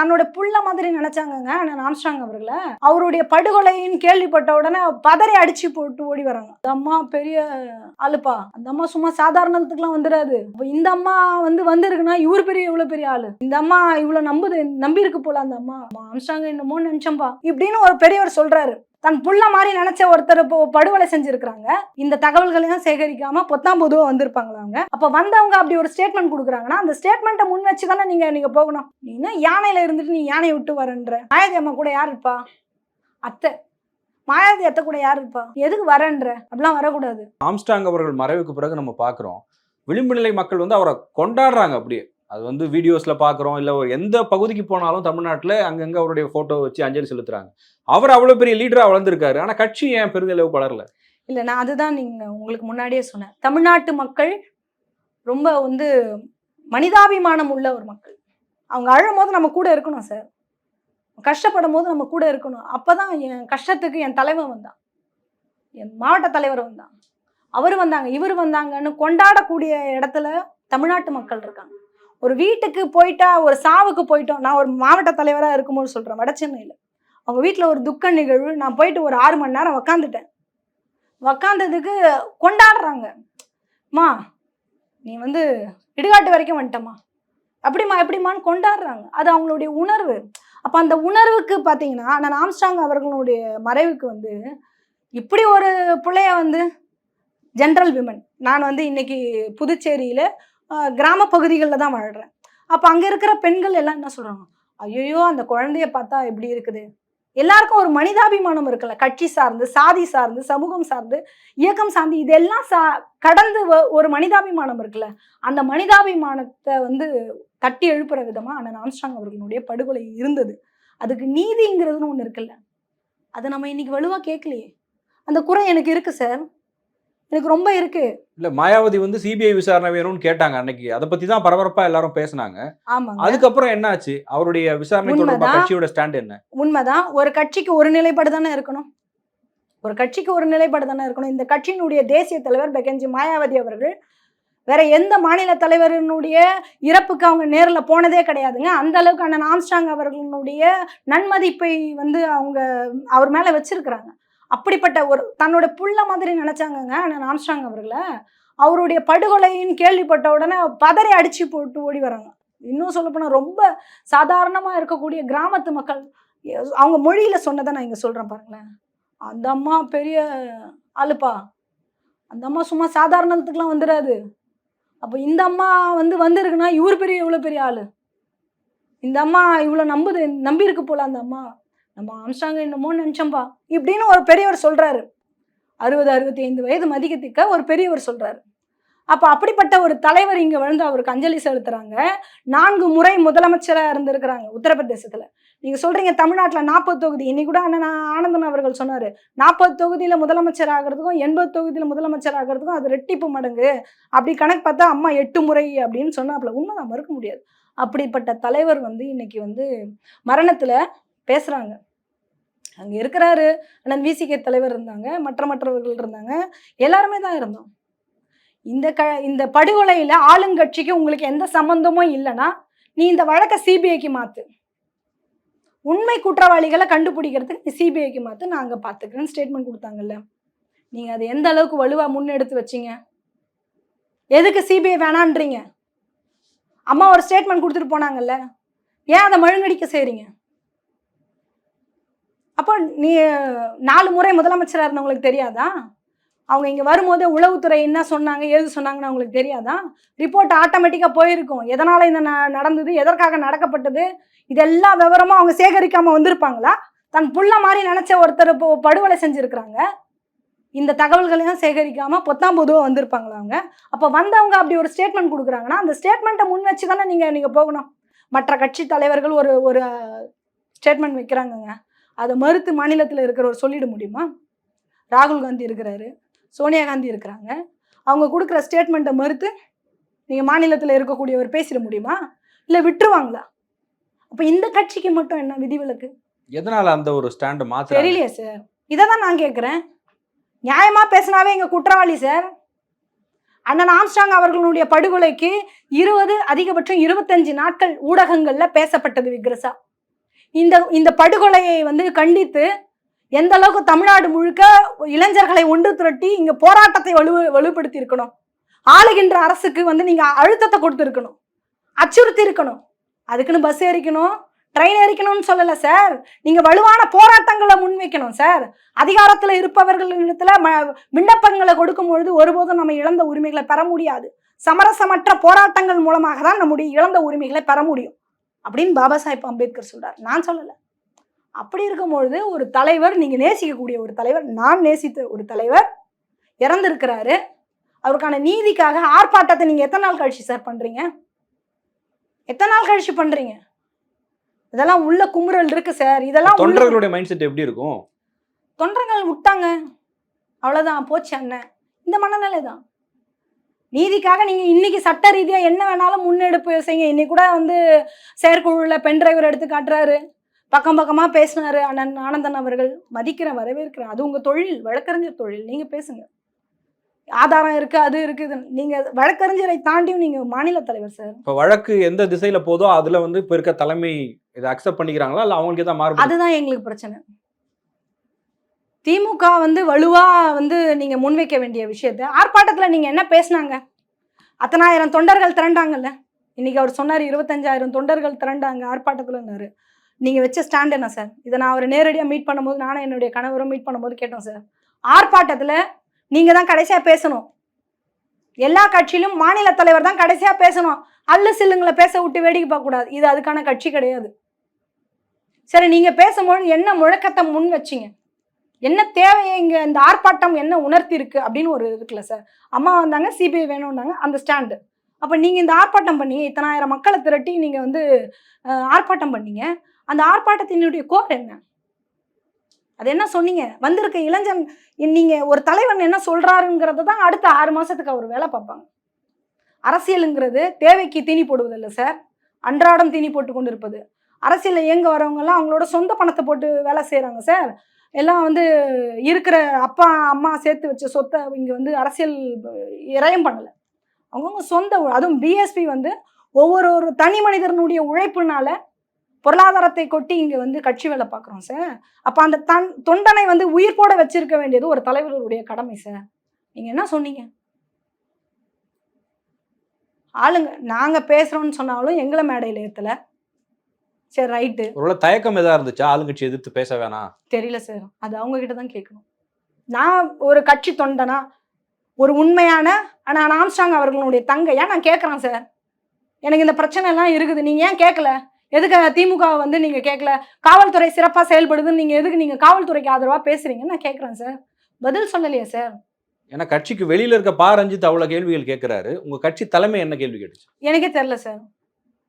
தன்னோட புள்ள மாதிரி நினைச்சாங்கங்க நான் ஆம்ஸ்டாங் அவர்களை. அவருடைய படுகொலைன்னு கேள்விப்பட்ட உடனே பதறி அடிச்சு போட்டு ஓடி வராங்க. அந்த அம்மா பெரிய ஆளுப்பா. அந்த அம்மா சும்மா சாதாரணத்துக்குலாம் வந்துடாது இந்த அம்மா வந்து வந்திருக்குன்னா இவர் பெரிய இவ்வளவு பெரிய ஆளு. இந்த அம்மா இவ்வளவு நம்புது நம்பி இருக்கு போல அந்த அம்மா. ஆம்ஸ்டாங் என்னமோ நினைச்சம்பா இப்படின்னு ஒரு பெரியவர் சொல்றாரு. தன் புள்ள மாதிரி நினைச்ச ஒருத்தர் இப்போ படுகொலை செஞ்சிருக்கிறாங்க. இந்த தகவல்களையும் சேகரிக்காம பொத்தாம் பொதுவாக வந்திருப்பாங்களா அவங்க. அப்ப வந்தவங்க அப்படி ஒரு ஸ்டேட்மெண்ட் கொடுக்குறாங்கன்னா அந்த ஸ்டேட்மெண்ட்டை முன் வச்சு தானே நீங்க நீங்க போகணும். நீனா யானையில இருந்துட்டு நீ யானையை விட்டு வரன்ற? மாயாதி அம்மா கூட யார் இருப்பா? அத்தை. மாயாதி அத்தை கூட யார் இருப்பா? எதுக்கு வரன்ற? அப்படிலாம் வரக்கூடாது. ஆம்ஸ்டாங் அவர்கள் மறைவுக்கு பிறகு நம்ம பார்க்குறோம். விளிம்பு நிலை மக்கள் வந்து அவரை கொண்டாடுறாங்க அப்படியே. அது வந்து வீடியோஸில் பார்க்குறோம் இல்லை எந்த பகுதிக்கு போனாலும் தமிழ்நாட்டில் அங்கங்கே அவருடைய ஃபோட்டோ வச்சு அஞ்சலி செலுத்துறாங்க. அவர் அவ்வளோ பெரிய லீடராக வளர்ந்துருக்காரு. ஆனால் கட்சி ஏன் பெருந்தளவு வளரல இல்லை நான் அதுதான் நீங்கள் உங்களுக்கு முன்னாடியே சொன்னேன். தமிழ்நாட்டு மக்கள் ரொம்ப வந்து மனிதாபிமானம் உள்ள ஒரு மக்கள். அவங்க அழும் போது நம்ம கூட இருக்கணும் சார் கஷ்டப்படும் போது நம்ம கூட இருக்கணும். அப்போ தான் என் கஷ்டத்துக்கு என் தலைவன் வந்தான். என் மாவட்ட தலைவர் வந்தான். அவர் வந்தாங்க இவர் வந்தாங்கன்னு கொண்டாடக்கூடிய இடத்துல தமிழ்நாட்டு மக்கள் இருக்காங்க. ஒரு வீட்டுக்கு போயிட்டா ஒரு சாவுக்கு போயிட்டோம் நான் ஒரு மாவட்ட தலைவராக இருக்கும்போது சொல்கிறேன் வட சென்னையில். அவங்க வீட்டில் ஒரு துக்க நிகழ்வு நான் போயிட்டு ஒரு ஆறு மணி நேரம் உக்காந்துட்டேன். உக்காந்ததுக்கு கொண்டாடுறாங்க. மா நீ வந்து இடுகாட்டு வரைக்கும் வந்துட்டம்மா. அப்படிம்மா எப்படிம்மான்னு கொண்டாடுறாங்க. அது அவங்களுடைய உணர்வு. அப்போ அந்த உணர்வுக்கு பார்த்தீங்கன்னா நான் ஆம்ஸ்டாங் அவர்களுடைய மறைவுக்கு வந்து இப்படி ஒரு பிள்ளைய வந்து ஜென்ரல் விமன் நான் வந்து இன்னைக்கு புதுச்சேரியில் கிராம பகுதிகளில் தான் வாழ்கிறேன் அப்போ அங்கே இருக்கிற பெண்கள் எல்லாம் என்ன சொல்கிறாங்க ஐயோ அந்த குழந்தைய பார்த்தா எப்படி இருக்குது? எல்லாருக்கும் ஒரு மனிதாபிமானம் இருக்குல்ல. கட்சி சார்ந்து சாதி சார்ந்து சமூகம் சார்ந்து இயக்கம் சார்ந்து இதெல்லாம் சா கடந்து ஒரு மனிதாபிமானம் இருக்குல்ல. அந்த மனிதாபிமானத்தை வந்து தட்டி எழுப்புற விதமாக அண்ணன் ஆம்ஸ்டாங் அவர்களுடைய படுகொலை இருந்தது. அதுக்கு நீதிங்கிறதுன்னு ஒன்று இருக்குல்ல. அதை நம்ம இன்னைக்கு வலுவாக கேட்கலையே. அந்த குறை எனக்கு இருக்கு சார். எனக்கு ரொம்ப இருக்கு. இல்ல மாயாவதி வந்து சிபிஐ விசாரணை வேணும்னு கேட்டாங்க அன்னைக்கு. அதை பத்தி தான் பரபரப்பா எல்லாரும் பேசுனாங்க. அதுக்கப்புறம் என்ன ஆச்சு அவருடைய விசாரணை தொடர்பா உண்மைதான். கட்சியோட ஸ்டாண்ட் என்ன? உண்மைதான் ஒரு கட்சிக்கு ஒரு நிலைப்பாடு தானே இருக்கணும். ஒரு கட்சிக்கு ஒரு நிலைப்பாடு தானே இருக்கணும். இந்த கட்சியினுடைய தேசிய தலைவர் பெகஞ்சி மாயாவதி அவர்கள் வேற எந்த மாநில தலைவரினுடைய இறப்புக்கு அவங்க நேரில் போனதே கிடையாதுங்க. அந்த அளவுக்கு அண்ணன் ஆம்ஸ்டாங் அவர்களுடைய நன்மதிப்பை வந்து அவங்க அவர் மேலே வச்சிருக்கிறாங்க. அப்படிப்பட்ட ஒரு தன்னோட புள்ள மாதிரி நினைச்சாங்கங்க ஆனால் ஆம்ஸ்டாங் அவர்களை. அவருடைய படுகொலைன்னு கேள்விப்பட்ட உடனே பதறி அடித்து போட்டு ஓடி வராங்க. இன்னும் சொல்லப்போனால் ரொம்ப சாதாரணமாக இருக்கக்கூடிய கிராமத்து மக்கள் அவங்க மொழியில் சொன்னதை நான் இங்கே சொல்கிறேன் பாருங்களேன். அந்த அம்மா பெரிய ஆளுப்பா. அந்த அம்மா சும்மா சாதாரணத்துக்குலாம் வந்துடாது அப்போ இந்த அம்மா வந்து வந்திருக்குன்னா இவர் பெரிய இவ்வளோ பெரிய ஆள். இந்த அம்மா இவ்வளோ நம்புது நம்பியிருக்கு போல அந்த அம்மா. நம்ம ஆம்ஸ்டாங் என்னமோ நினச்சோம்பா. இப்படின்னு ஒரு பெரியவர் சொல்றாரு. அறுபது அறுபத்தி ஐந்து வயது மதிக்கத்திக்க ஒரு பெரியவர் சொல்கிறாரு அப்போ அப்படிப்பட்ட ஒரு தலைவர் இங்கே வந்து அவருக்கு அஞ்சலி செலுத்துறாங்க. நான்கு முறை முதலமைச்சராக இருந்திருக்கிறாங்க உத்தரப்பிரதேசத்தில். நீங்கள் சொல்றீங்க தமிழ்நாட்டில் நாற்பது தொகுதி. இன்னைக்கு கூட அண்ணன் ஆனந்தன் அவர்கள் சொன்னார். நாற்பது தொகுதியில் முதலமைச்சர் ஆகிறதுக்கும் எண்பது தொகுதியில் முதலமைச்சர் ஆகிறதுக்கும் அது ரெட்டிப்பு மடங்கு. அப்படி கணக்கு பார்த்தா அம்மா எட்டு முறை அப்படின்னு சொன்னாப்புல. உண்மைதான் மறுக்க முடியாது. அப்படிப்பட்ட தலைவர் வந்து இன்னைக்கு வந்து மரணத்தில் பேசுகிறாங்க அங்கே இருக்கிறாரு. அண்ணன் விசிகே தலைவர் இருந்தாங்க. மற்ற மற்றவர்கள் இருந்தாங்க. எல்லாருமே தான் இருந்தோம். இந்த க இந்த படுகொலையில் ஆளுங்கட்சிக்கு உங்களுக்கு எந்த சம்மந்தமும் இல்லைன்னா நீ இந்த வழக்கை சிபிஐக்கு மாற்று உண்மை குற்றவாளிகளை கண்டுபிடிக்கிறதுக்கு நீ சிபிஐக்கு மாற்று நான் அங்கே பார்த்துக்கிறேன்னு ஸ்டேட்மெண்ட் கொடுத்தாங்கல்ல. நீங்கள் அதை எந்த அளவுக்கு வலுவாக முன்னெடுத்து வச்சீங்க? எதுக்கு சிபிஐ வேணான்றீங்க? அம்மா ஒரு ஸ்டேட்மெண்ட் கொடுத்துட்டு போனாங்கல்ல. ஏன் அதை மழுங்கடிக்க செய்கிறீங்க அப்போ நீ நாலு முறை முதலமைச்சராக இருந்தவங்களுக்கு தெரியாதா? அவங்க இங்கே வரும்போது உளவுத்துறை என்ன சொன்னாங்க ஏது சொன்னாங்கன்னு அவங்களுக்கு தெரியாதா? ரிப்போர்ட் ஆட்டோமேட்டிக்காக போயிருக்கும். எதனால் இந்த ந- நடந்தது? எதற்காக நடக்கப்பட்டது? இதெல்லாம் விவரமும் அவங்க சேகரிக்காமல் வந்திருப்பாங்களா? தன் புள்ள மாதிரி நினச்ச ஒருத்தர் இப்போ படுகொலை செஞ்சுருக்கிறாங்க. இந்த தகவல்களையும் சேகரிக்காமல் பொத்தாம் பொதுவாக வந்திருப்பாங்களா அவங்க? அப்போ வந்தவங்க அப்படி ஒரு ஸ்டேட்மெண்ட் கொடுக்குறாங்கன்னா அந்த ஸ்டேட்மெண்ட்டை முன் வச்சு தானே நீங்கள் நீங்கள் போகணும். மற்ற கட்சி தலைவர்கள் ஒரு ஒரு ஸ்டேட்மெண்ட் வைக்கிறாங்கங்க. அதை மறுத்து மாநிலத்தில் இருக்கிறவர் சொல்லிட முடியுமா? ராகுல் காந்தி இருக்கிறாரு சோனியா காந்தி இருக்கிறாங்க. அவங்க கொடுக்குற ஸ்டேட்மெண்ட்டை மறுத்து நீங்கள் மாநிலத்தில் இருக்கக்கூடியவர் பேசிட முடியுமா? இல்லை விட்டுருவாங்களா? அப்போ இந்த கட்சிக்கு மட்டும் என்ன விதிவிலக்கு? எதனால அந்த ஒரு ஸ்டாண்டை மாத்துறாங்க? தெரியலையே சார் இதை தான் நான் கேட்குறேன் நியாயமா பேசினாவே இங்க குற்றவாளி சார் அண்ணன் ஆம்ஸ்டாங் அவர்களுடைய படுகொலைக்கு இருபது அதிகபட்சம் இருபத்தஞ்சு நாட்கள் ஊடகங்கள்ல பேசப்பட்டது விக்ரஸா இந்த இந்த படுகொலையை வந்து கண்டித்து எந்த அளவுக்கு தமிழ்நாடு முழுக்க இளைஞர்களை ஒன்று திரட்டி இங்க போராட்டத்தை வலு வலுப்படுத்தி இருக்கணும் ஆளுகின்ற அரசுக்கு வந்து நீங்க அழுத்தத்தை கொடுத்துருக்கணும். அச்சுறுத்தி இருக்கணும். அதுக்குன்னு பஸ் ஏறிக்கணும் ட்ரெயின் ஏறிக்கணும்னு சொல்லல சார் நீங்க வலுவான போராட்டங்களை முன்வைக்கணும் சார் அதிகாரத்துல இருப்பவர்களிடத்துல ம- விண்ணப்பங்களை கொடுக்கும் பொழுது ஒருபோதும் நம்ம இழந்த உரிமைகளை பெற முடியாது. சமரசமற்ற போராட்டங்கள் மூலமாக தான் நம்முடைய இழந்த உரிமைகளை பெற முடியும். அப்படின்னு பாபா சாஹேப் அம்பேத்கர் சொல்றார். நான் சொல்லல. அப்படி இருக்கும்பொழுது ஒரு தலைவர் நீங்க நேசிக்கக்கூடிய ஒரு தலைவர் நான் நேசித்த ஒரு தலைவர் இறந்திருக்கிறாரு. அவருக்கான நீதிக்காக ஆர்ப்பாட்டத்தை நீங்க எத்தனை நாள் கழிச்சு சார் பண்றீங்க? எத்தனை நாள் கழிச்சு பண்றீங்க? இதெல்லாம் உள்ள குமுறல் இருக்கு சார் இதெல்லாம் தொண்டர்களுடைய மைண்ட் செட் எப்படி இருக்கும்? தொண்டர்கள் விட்டாங்க. அவ்வளவுதான். போச்சு அண்ணன். இந்த மனநிலை தான் நீதிக்காக நீங்க இன்னைக்கு சட்ட ரீதியா என்ன வேணாலும் முன்னெடுப்பு செய்யுங்க. இன்னைக்கு கூட வந்து செயற்குழுல பென் டிரைவர் எடுத்து காட்டுறாரு. பக்கம் பக்கமா பேசினாரு அண்ணன் ஆனந்தன் அவர்கள். மதிக்கிறேன் வரவேற்கிறேன். அது உங்க தொழில் வழக்கறிஞர் தொழில். நீங்க பேசுங்க. ஆதாரம் இருக்கு அது இருக்கு இது நீங்க வழக்கறிஞரை தாண்டியும் நீங்க மாநில தலைவர் சார். இப்ப வழக்கு எந்த திசையில போதோ அதுல வந்து இப்ப இருக்க தலைமை இதை அக்செப்ட் பண்ணிக்கிறாங்களா? இல்ல அவங்களுக்கு தான் மாறுபடுது அதுதான் எங்களுக்கு பிரச்சனை. திமுக வந்து வலுவாக வந்து நீங்கள் முன்வைக்க வேண்டிய விஷயத்த ஆர்ப்பாட்டத்தில் நீங்கள் என்ன பேசுனாங்க? அத்தனாயிரம் தொண்டர்கள் திரண்டாங்கல்ல? இன்றைக்கி அவர் சொன்னார் இருபத்தஞ்சாயிரம் தொண்டர்கள் திரண்டாங்க ஆர்ப்பாட்டத்தில்னாரு நீங்கள் வச்ச ஸ்டாண்ட் என்ன சார் இதை நான் அவர் நேரடியாக மீட் பண்ணும்போது நானும் என்னுடைய கணவரும் மீட் பண்ணும்போது கேட்டோம் சார் ஆர்ப்பாட்டத்தில் நீங்கள் தான் கடைசியாக பேசணும். எல்லா கட்சியிலும் மாநில தலைவர் தான் கடைசியாக பேசணும். அல்லு சில்லுங்களை பேச விட்டு வேடிக்கை பார்க்கக்கூடாது இது அதுக்கான கட்சி கிடையாது. சரி நீங்கள் பேசும்போது என்ன முழக்கத்தை முன் வச்சீங்க? என்ன தேவையை இங்கே இந்த ஆர்ப்பாட்டம் என்ன உணர்த்தி இருக்கு அப்படின்னு ஒரு இருக்குல்ல சார்? அம்மா வந்தாங்க சிபிஐ வேணும்னாங்க அந்த ஸ்டாண்டு. அப்போ நீங்கள் இந்த ஆர்ப்பாட்டம் பண்ணி இத்தனாயிரம் மக்களை திரட்டி நீங்கள் வந்து ஆர்ப்பாட்டம் பண்ணீங்க. அந்த ஆர்ப்பாட்டத்தினுடைய கோர் என்ன? அது என்ன சொன்னீங்க? வந்திருக்க இளைஞன் நீங்கள் ஒரு தலைவன் என்ன சொல்கிறாருங்கிறத தான் அடுத்த ஆறு மாதத்துக்கு அவர் வேலை பார்ப்பாங்க. அரசியலுங்கிறது தேவைக்கு தீனி போடுவதில்லை சார். அன்றாடம் தீனி போட்டு கொண்டு இருப்பது அரசியலில் இயங்க வரவங்கெல்லாம் அவங்களோட சொந்த பணத்தை போட்டு வேலை செய்கிறாங்க சார். எல்லாம் வந்து இருக்கிற அப்பா அம்மா சேர்த்து வச்ச சொத்தை இங்கே வந்து அரசியல் இறையும் பண்ணலை. அவங்கவுங்க சொந்த அதுவும் பிஎஸ்பி வந்து ஒவ்வொரு ஒரு தனி மனிதனுடைய உழைப்புனால பொருளாதாரத்தை கொட்டி இங்கே வந்து கட்சி வேலை பார்க்குறோம் சார் அப்போ அந்த தன் தொண்டனை வந்து உயிர்ப்போட வச்சிருக்க வேண்டியது ஒரு தலைவருடைய கடமை சார் நீங்கள் என்ன சொன்னீங்க? ஆளுங்க நாங்கள் பேசுகிறோன்னு சொன்னாலும் எங்களை மேடையில் ஏற்றலை சரி ரைட்டு ஒருவேளை தயக்கம் எதா இருந்துச்சா? ஆளுங்கட்சி எதிர்த்து பேச வேணாம் தெரியல சார் அது அவங்க கிட்ட தான் கேட்கணும். நான் ஒரு கட்சி தொண்டனா ஒரு உண்மையான ஆனால் ஆம்ஸ்டாங் அவர்களுடைய தங்கையா நான் கேட்குறேன் சார் எனக்கு இந்த பிரச்சனை எல்லாம் இருக்குது. நீங்கள் ஏன் கேட்கல? எதுக்கு திமுக வை வந்து நீங்கள் கேட்கல? காவல்துறை சிறப்பாக செயல்படுதுன்னு நீங்கள் எதுக்கு நீங்கள் காவல்துறைக்கு ஆதரவாக பேசுறீங்கன்னு நான் கேட்குறேன் சார் பதில் சொல்லலையே சார் ஏன்னா கட்சிக்கு வெளியில இருக்க பா ரஞ்சித் அவ்வளவு கேள்விகள் கேட்கிறாரு. உங்க கட்சி தலைமை என்ன கேள்வி கேட்டுச்சு? எனக்கே தெரில சார்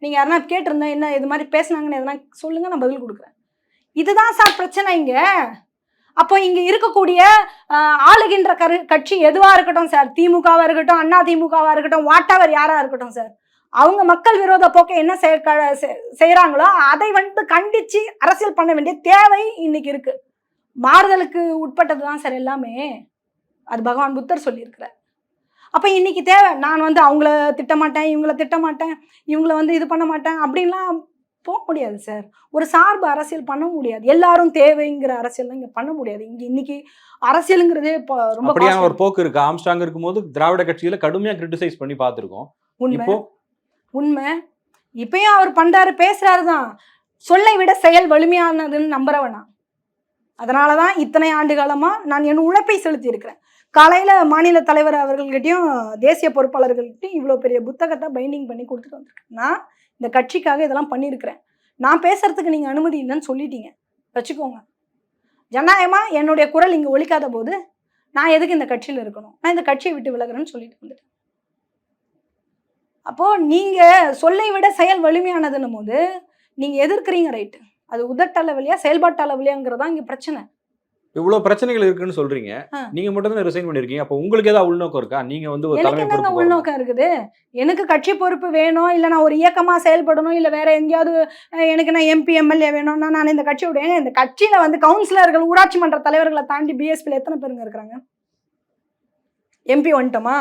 நீங்கள் யாருனா கேட்டிருந்தா என்ன இது மாதிரி பேசுனாங்கன்னு எதனா சொல்லுங்க நான் பதில் கொடுக்குறேன். இதுதான் சார் பிரச்சனை இங்க. அப்போ இங்க இருக்கக்கூடிய ஆளுகின்ற கரு கட்சி எதுவா இருக்கட்டும் சார்? திமுகவா இருக்கட்டும் அண்ணா திமுகவா இருக்கட்டும் வாட்டவர் யாரா இருக்கட்டும் சார்? அவங்க மக்கள் விரோத போக்கை என்ன செய்ய- செ- அதை வந்து கண்டிச்சு அரசியல் பண்ண வேண்டிய தேவை இன்னைக்கு இருக்கு. மாறுதலுக்கு உட்பட்டது தான் சார் எல்லாமே. அது பகவான் புத்தர் சொல்லியிருக்கிறார். அப்போ இன்னைக்கு தேவை. நான் வந்து அவங்கள திட்டமாட்டேன் இவங்கள திட்டமாட்டேன் இவங்கள வந்து இது பண்ண மாட்டேன் அப்படின்லாம் போக முடியாது சார் ஒரு சார்பு அரசியல் பண்ண முடியாது. எல்லாரும் தேவைங்கிற அரசியல்லாம் இங்கே பண்ண முடியாது. இங்கே இன்னைக்கு அரசியலுங்கிறதே இப்போ ரொம்ப அப்படியான. ஒரு போக்கு இருக்கு. ஆம்ஸ்டாங் இருக்கும்போது திராவிட கட்சியில கடுமையா கிரிட்டிசைஸ் பண்ணி பார்த்திருக்கோம். உண்மை. உண்மை. இப்பயும் அவர் பண்றாரு பேசுறாரு தான். சொல்லை விட செயல் வலிமையானதுன்னு நம்புறவனா அதனால தான் இத்தனை ஆண்டு காலமா நான் என் உழைப்பை செலுத்தி இருக்கிறேன் காலையில் மாநில தலைவர் அவர்கள்கிட்டயும் தேசிய பொறுப்பாளர்கள்கிட்டயும் இவ்வளோ பெரிய புத்தகத்தை பைண்டிங் பண்ணி கொடுத்துட்டு வந்திருக்கேன். நான் இந்த கட்சிக்காக இதெல்லாம் பண்ணியிருக்கிறேன். நான் பேசுறதுக்கு நீங்கள் அனுமதி இல்லைன்னு சொல்லிட்டீங்க. வச்சுக்கோங்க. ஜனநாயகமாக என்னுடைய குரல் இங்கே ஒழிக்காத போது நான் எதுக்கு இந்த கட்சியில் இருக்கணும்? நான் இந்த கட்சியை விட்டு விலகிறேன்னு சொல்லிட்டு வந்துட்டேன். அப்போது நீங்கள் சொல்லை விட செயல் வலிமையானதுன்னும் போது நீங்கள் எதிர்க்கிறீங்க ரைட்டு அது உதட்டளவிலையா செயல்பாட்டு அளவிலையாங்கிறதா இங்கே பிரச்சனை. இவ்வளவு பிரச்சனைகள் இருக்குன்னு சொல்றீங்க. நீங்க மட்டும் தான் ரிசைன் பண்ணிருக்கீங்க. அப்ப உங்களுக்கு ஏதாவது உள்நோக்கம் இருக்கா? நீங்க வந்து ஒரு தலைமை பொறுப்பு உள்நோக்கம் இருக்குது? எனக்கு கட்சி பொறுப்பு வேணும் இல்லை நான் ஒரு இயக்கமா செயல்படணும் இல்லை வேற எங்கேயாவது எனக்கு நான் எம்பி எம்எல்ஏ வேணும்னா நான் இந்த கட்சியோட ஏங்க இந்த கட்சியில வந்து கவுன்சிலர்கள் ஊராட்சி மன்ற தலைவர்களை தாண்டி பிஎஸ்பியில் எத்தனை பேருங்க இருக்கிறாங்க? எம்பி வந்துட்டோமா?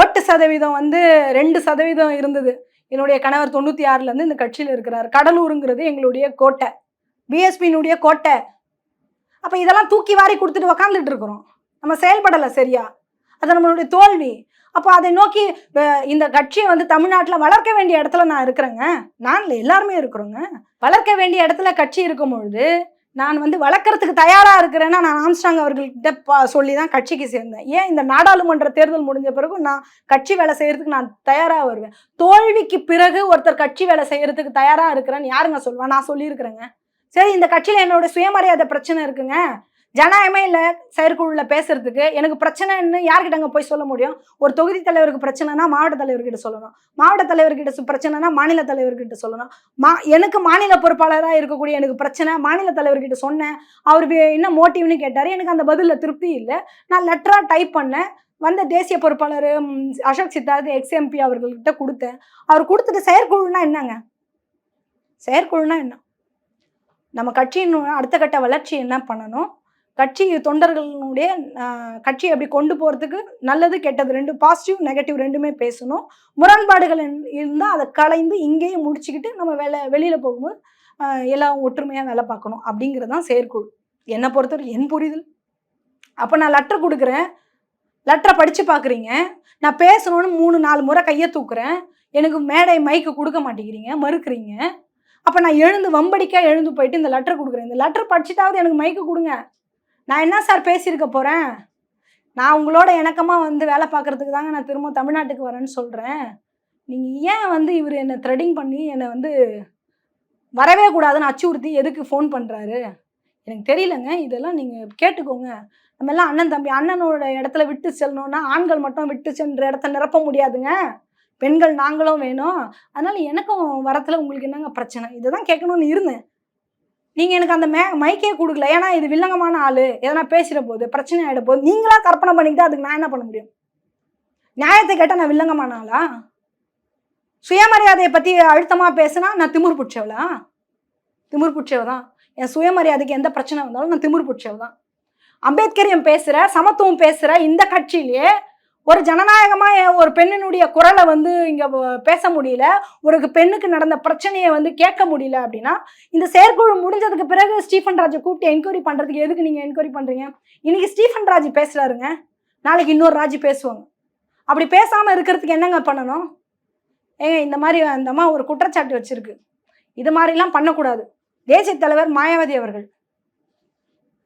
ஓட்டு சதவீதம் வந்து ரெண்டு சதவீதம் இருந்தது. என்னுடைய கணவர் தொண்ணூற்றி ஆறுலேருந்து இந்த கட்சியில் இருக்கிறார். கடலூருங்கிறது எங்களுடைய கோட்டை. பிஎஸ்பியினுடைய கோட்டை. அப்போ இதெல்லாம் தூக்கி வாரி கொடுத்துட்டு உக்காந்துட்டு இருக்கிறோம். நம்ம செயல்படலை சரியா? அது நம்மளுடைய தோல்வி. அப்போ அதை நோக்கி இந்த கட்சியை வந்து தமிழ்நாட்டில் வளர்க்க வேண்டிய இடத்துல நான் இருக்கிறேங்க. நான் இல்லை எல்லாருமே இருக்கிறோங்க. வளர்க்க வேண்டிய இடத்துல கட்சி இருக்கும் பொழுது நான் வந்து வளர்க்கறதுக்கு தயாராக இருக்கிறேன்னா நான் ஆம்ஸ்டாங் அவர்கள்கிட்ட பா சொல்லி தான் கட்சிக்கு சேர்ந்தேன். ஏன் இந்த நாடாளுமன்ற தேர்தல் முடிஞ்ச பிறகு நான் கட்சி வேலை செய்கிறதுக்கு நான் தயாராக வருவேன்? தோல்விக்கு பிறகு ஒருத்தர் கட்சி வேலை செய்கிறதுக்கு தயாராக இருக்கிறேன்னு யாருங்க சொல்லுவா? நான் சொல்லியிருக்கிறேங்க. சரி இந்த கட்சியில் என்னோட சுயமரியாதை பிரச்சனை இருக்குங்க. ஜனநாயகமே இல்லை செயற்குழுவில் பேசுறதுக்கு. எனக்கு பிரச்சனைன்னு யார்கிட்டங்க போய் சொல்ல முடியும்? ஒரு தொகுதி தலைவருக்கு பிரச்சனைனா மாவட்ட தலைவர்கிட்ட சொல்லணும். மாவட்ட தலைவர்கிட்ட பிரச்சனைனா மாநில தலைவர்கிட்ட சொல்லணும். மா எனக்கு மாநில பொறுப்பாளராக இருக்கக்கூடிய எனக்கு பிரச்சனை மாநில தலைவர்கிட்ட சொன்னேன். அவர் என்ன மோட்டிவ்னு கேட்டார். எனக்கு அந்த பதிலில் திருப்தி இல்லை. நான் லெட்டராக டைப் பண்ணேன். வந்த தேசிய பொறுப்பாளர் அசோக் சித்தார்த் எக்ஸ்எம்பி அவர்கள்கிட்ட கொடுத்தேன். அவர் கொடுத்துட்டு செயற்குழுனா என்னங்க? செயற்குழுனா என்ன? நம்ம கட்சியின் அடுத்த கட்ட வளர்ச்சி என்ன பண்ணணும்? கட்சி தொண்டர்களுடைய கட்சியை அப்படி கொண்டு போகிறதுக்கு நல்லது கெட்டது ரெண்டு பாசிட்டிவ் நெகட்டிவ் ரெண்டுமே பேசணும். முரண்பாடுகள் இருந்தால் அதை கலைந்து இங்கேயே முடிச்சுக்கிட்டு நம்ம வேலை வெளியில் போகும்போது எல்லாம் ஒற்றுமையாக வேலை பார்க்கணும் அப்படிங்கிறது தான் செயற்குழு. என்னை பொறுத்தவரை என் புரிதல். அப்போ நான் லெட்டர் கொடுக்குறேன். லெட்டரை படித்து பார்க்குறீங்க. நான் பேசணும்னு மூணு நாலு முறை கையை தூக்குறேன். எனக்கு மேடை மைக்கு கொடுக்க மாட்டேங்கிறீங்க. மறுக்கிறீங்க. அப்போ நான் எழுந்து வம்படிக்காக எழுந்து போயிட்டு இந்த லெட்டர் கொடுக்குறேன். இந்த லெட்டர் படிச்சுட்டாவது எனக்கு மைக்கு கொடுங்க. நான் என்ன சார் பேசியிருக்க போகிறேன் நான் உங்களோட இணக்கமாக வந்து வேலை பார்க்குறதுக்கு தாங்க நான் திரும்ப தமிழ்நாட்டுக்கு வரேன்னு சொல்கிறேன் நீங்கள் ஏன் வந்து இவர் என்னை த்ரெடிங் பண்ணி என்னை வந்து வரவே கூடாதுன்னு அச்சுறுத்தி எதுக்கு ஃபோன் பண்ணுறாரு எனக்கு தெரியலங்க. இதெல்லாம் நீங்கள் கேட்டுக்கோங்க. நம்ம எல்லாம் அண்ணன் தம்பி அண்ணனோட இடத்துல விட்டு செல்லணும்னா ஆண்கள் மட்டும் விட்டு சென்ற இடத்த நிரப்ப முடியாதுங்க. பெண்கள் நாங்களும் வேணும். அதனால எனக்கும் வரத்துல உங்களுக்கு என்னங்க பிரச்சனை? இதை தான் கேட்கணும்னு இருந்தேன். நீங்கள் எனக்கு அந்த மே மைக்கே கொடுக்கல. ஏன்னா இது வில்லங்கமான ஆள். எதனா பேசுற போது பிரச்சனை ஆகிட போது நீங்களா கற்பனை பண்ணிக்கிட்டு அதுக்கு நான் என்ன பண்ண முடியும்? நியாயத்தை கேட்டால் நான் வில்லங்கமான ஆளா? சுயமரியாதையை பற்றி அழுத்தமாக பேசுனா நான் திமிர் பிடிச்சவளா? திமிர் பிடிச்சவ தான் என் சுயமரியாதைக்கு எந்த பிரச்சனை வந்தாலும் நான் திமிர் பிடிச்சவ தான் என் பேசுகிற சமத்துவம் பேசுகிற இந்த கட்சியிலேயே ஒரு ஜனநாயகமாக ஒரு பெண்ணினுடைய குரலை வந்து இங்கே பேச முடியல. ஒரு பெண்ணுக்கு நடந்த பிரச்சனையை வந்து கேட்க முடியல அப்படின்னா இந்த செயற்குழு முடிஞ்சதுக்கு பிறகு ஸ்டீஃபன் ராஜை கூப்பிட்டு என்கொயரி பண்ணுறதுக்கு எதுக்கு நீங்கள் என்கொயரி பண்ணுறீங்க இன்னைக்கு ஸ்டீஃபன் ராஜ் பேசுகிறாருங்க நாளைக்கு இன்னொரு ராஜ் பேசுவாங்க. அப்படி பேசாமல் இருக்கிறதுக்கு என்னங்க பண்ணணும்? ஏங்க இந்த மாதிரி அந்த அம்மா ஒரு குற்றச்சாட்டு வச்சுருக்கு. இது மாதிரிலாம் பண்ணக்கூடாது. தேசிய தலைவர் மாயாவதி அவர்கள்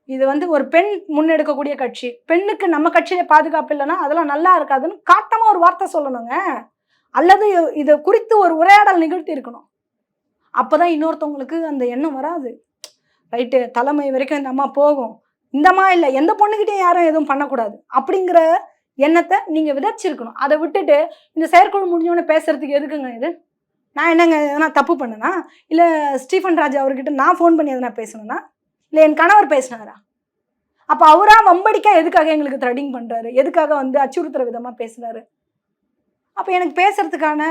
இது வந்து ஒரு பெண் முன்னெடுக்கக்கூடிய கட்சி. பெண்ணுக்கு நம்ம கட்சியில பாதுகாப்பு இல்லைன்னா அதெல்லாம் நல்லா இருக்காதுன்னு காட்டமா ஒரு வார்த்தை சொல்லணுங்க. அல்லது இது குறித்து ஒரு உரையாடல் நிகழ்த்தி இருக்கணும். அப்போதான் இன்னொருத்தவங்களுக்கு அந்த எண்ணம் வராது. ரைட்டு தலைமை வரைக்கும் இந்த அம்மா போகும். இந்தம்மா இல்லை எந்த பொண்ணுகிட்டயும் யாரும் எதுவும் பண்ணக்கூடாது. அப்படிங்கிற எண்ணத்தை நீங்கள் விதைச்சிருக்கணும். அதை விட்டுட்டு இந்த செயற்குழு முடிஞ்சோடனே பேசுறதுக்கு எதுக்குங்க இது? நான் என்னங்க எதனா தப்பு பண்ணனா? இல்லை ஸ்டீஃபன் ராஜா அவர்கிட்ட நான் ஃபோன் பண்ணி எதனா பேசணும்னா? இல்லை என் கணவர் பேசினாரா? அப்போ அவராக வம்படிக்கா எதுக்காக எங்களுக்கு த்ரெடிங் பண்ணுறாரு எதுக்காக வந்து அச்சுறுத்துற விதமாக பேசுகிறாரு அப்போ எனக்கு பேசுகிறதுக்கான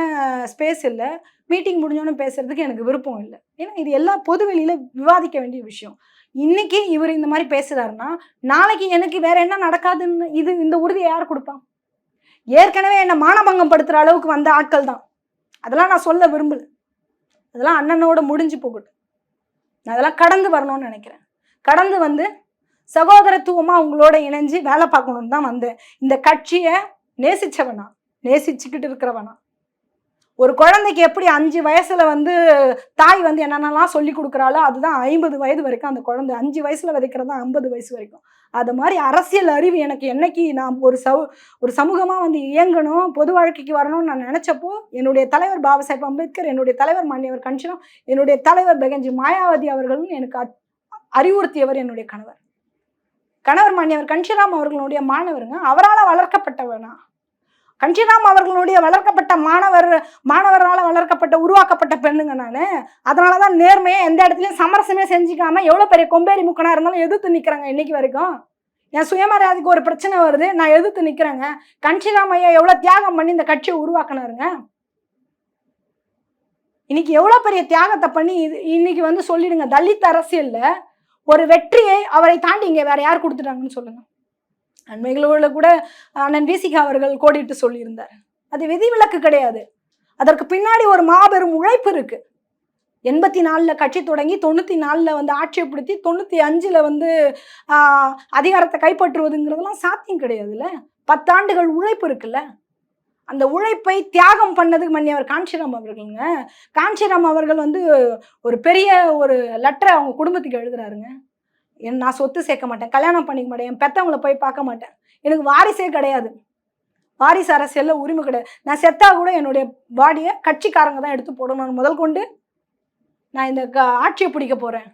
ஸ்பேஸ் இல்லை. மீட்டிங் முடிஞ்சோன்னு பேசுகிறதுக்கு எனக்கு விருப்பம் இல்லை. ஏன்னா இது எல்லாம் பொது வெளியில் விவாதிக்க வேண்டிய விஷயம். இன்னைக்கு இவர் இந்த மாதிரி பேசுகிறாருன்னா நாளைக்கு எனக்கு வேற என்ன நடக்காதுன்னு இது இந்த உறுதியை யார் கொடுப்பான் ஏற்கனவே என்னை மானபங்கம் படுத்துகிற அளவுக்கு வந்த ஆட்கள் தான். அதெல்லாம் நான் சொல்ல விரும்பலை. அதெல்லாம் அண்ணனோட முடிஞ்சு போகட்டும். நான் அதெல்லாம் கடந்து வரணும்னு நினைக்கிறேன். கடந்து வந்து சகோதரத்துவமாக உங்களோட இணைஞ்சு வேலை பார்க்கணும்னு தான் வந்தேன். இந்த கட்சியை நேசித்தவனா நேசிச்சுக்கிட்டு இருக்கிறவனா? ஒரு குழந்தைக்கு எப்படி அஞ்சு வயசுல வந்து தாய் வந்து என்னென்னலாம் சொல்லி கொடுக்குறாளோ அதுதான் ஐம்பது வயது வரைக்கும் அந்த குழந்தை. அஞ்சு வயசுல விதைக்கிறது தான் ஐம்பது வயசு வரைக்கும். அது மாதிரி அரசியல் அறிவு எனக்கு என்னைக்கு நான் ஒரு சவு ஒரு சமூகமாக வந்து இயங்கணும் பொது வாழ்க்கைக்கு வரணும்னு நான் நினச்சப்போ என்னுடைய தலைவர் பாபா சாஹேப் அம்பேத்கர் என்னுடைய தலைவர் மாண்யவர் கன்ஷனம் என்னுடைய தலைவர் பெகஞ்சி மாயாவதி அவர்களும் எனக்கு அறிவுறுத்தியவர் என்னுடைய கணவர். கணவர் மாணியவர் கன்ஷிராம் அவர்களுடைய மாணவருங்க. அவரால் வளர்க்கப்பட்டவனா. கன்ஷிராம் அவர்களுடைய வளர்க்கப்பட்ட மாணவர் மாணவரால் வளர்க்கப்பட்ட உருவாக்கப்பட்ட பெண்ணுங்க நான். அதனால தான் நேர்மையை எந்த இடத்துலையும் சமரசமே செஞ்சுக்காம எவ்வளோ பெரிய கொம்பேரி முக்கனா இருந்தாலும் எதிர்த்து நிற்கிறாங்க இன்னைக்கு வரைக்கும். என் சுயமரியாதைக்கு ஒரு பிரச்சனை வருது. நான் எதிர்த்து நிற்கிறேங்க கன்ஷிராம் ஐயா எவ்வளோ தியாகம் பண்ணி இந்த கட்சியை உருவாக்கினாருங்க. இன்னைக்கு எவ்வளோ பெரிய தியாகத்தை பண்ணி இது இன்னைக்கு வந்து சொல்லிடுங்க. தலித் அரசியலில் ஒரு வெற்றியை அவரை தாண்டி இங்கே வேற யார் கொடுத்துட்டாங்கன்னு சொல்லுங்க. அண்மைகளோட கூட அண்ணன் விசிகா அவர்கள் கோடிட்டு சொல்லியிருந்தார். அது விதிவிலக்கு கிடையாது. அதற்கு பின்னாடி ஒரு மாபெரும் உழைப்பு இருக்கு. எண்பத்தி நாலில் கட்சி தொடங்கி தொண்ணூற்றி நாலில் வந்து ஆட்சியை பிடித்தி தொண்ணூற்றி அஞ்சில் வந்து அதிகாரத்தை கைப்பற்றுவதுங்கிறதெல்லாம் சாத்தியம் கிடையாதுல்ல? பத்தாண்டுகள் உழைப்பு இருக்குல்ல? அந்த உழைப்பை தியாகம் பண்ணதுக்கு மன்னியவர் காஞ்சிராம் அவர்களுங்க. காஞ்சிராம் அவர்கள் வந்து ஒரு பெரிய ஒரு லெட்டரை அவங்க குடும்பத்துக்கு எழுதுறாருங்க. என் நான் சொத்து சேர்க்க மாட்டேன் கல்யாணம் பண்ணிக்க மாட்டேன் என் பெத்தவங்களை போய் பார்க்க மாட்டேன். எனக்கு வாரிசே கிடையாது. வாரிசு அரசியலில் உரிமை கிடையாது. நான் செத்தா கூட என்னுடைய பாடியை கட்சிக்காரங்க தான் எடுத்து போடணும். முதல் கொண்டு நான் இந்த ஆட்சியை பிடிக்க போகிறேன்